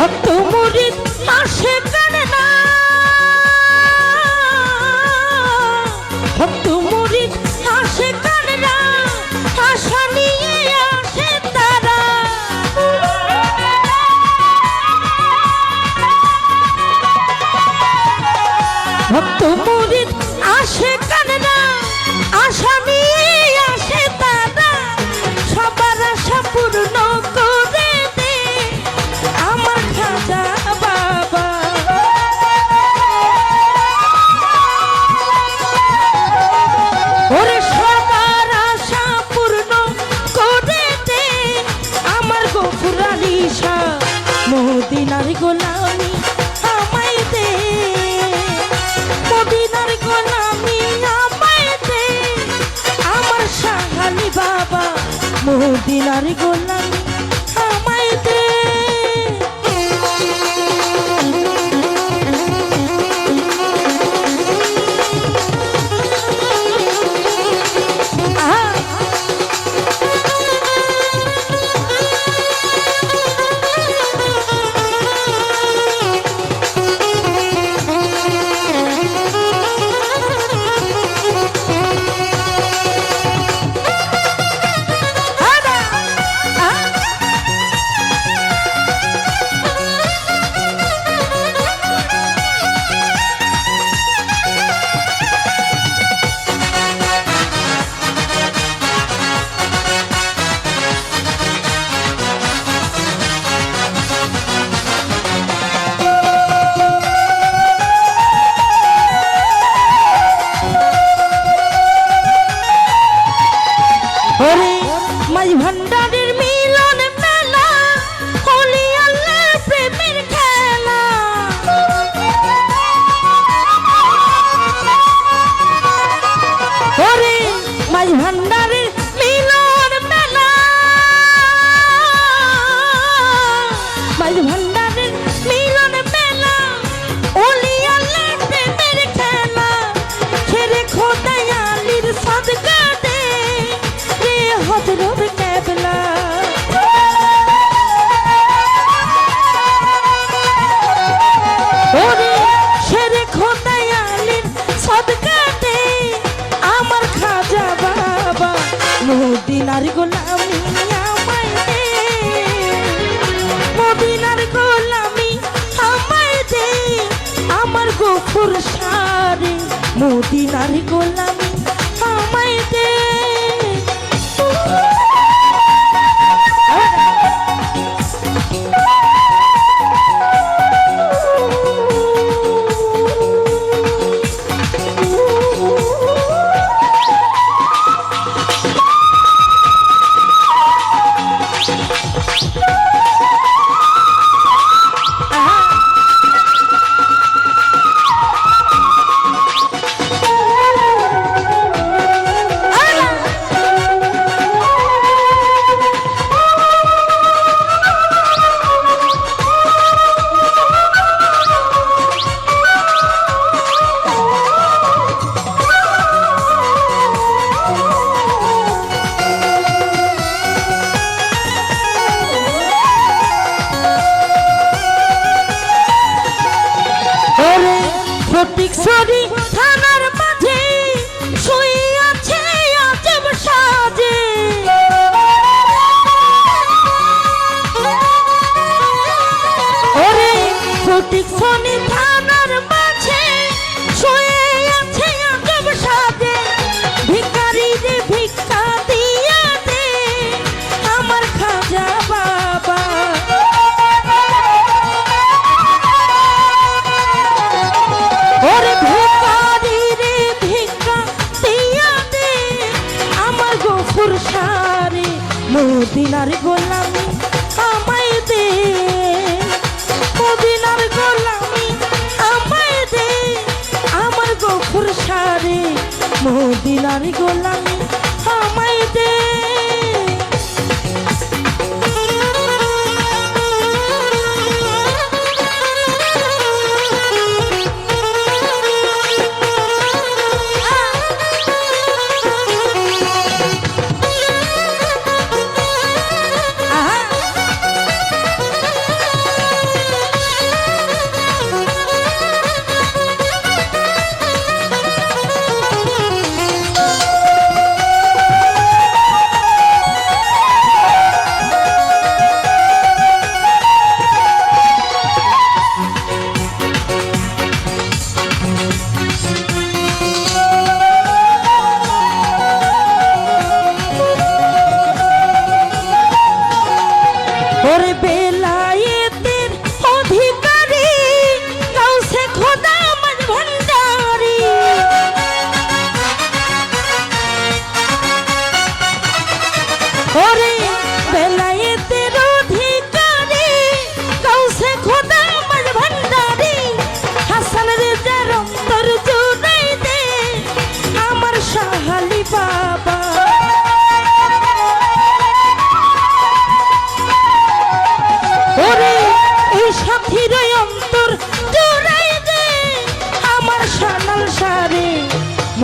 ভক্ত মুরিদ মাসে কানে না। ভক্ত মুরিদ মাসে কানে না, আশা নিয়ে আসে তারা। ভক্ত মুরিদ দিলার গোলামি। চক্ষুর সারে মদিনার গোলামি আমায় দে মদিনার গোলামি আমায় দে। মদিনার গোলামি আমায় দে। আমার গফুর সারে মদিনার গোলামি আমায় দে।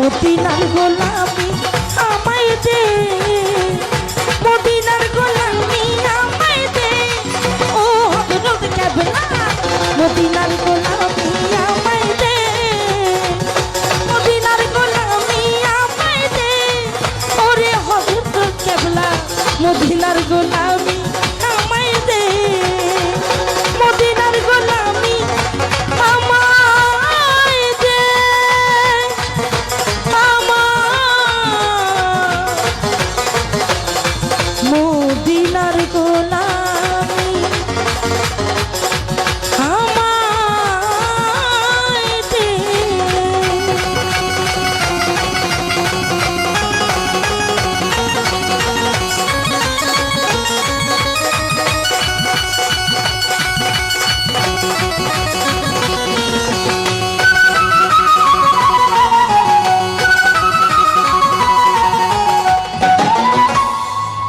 গোপীনাথ গোলাম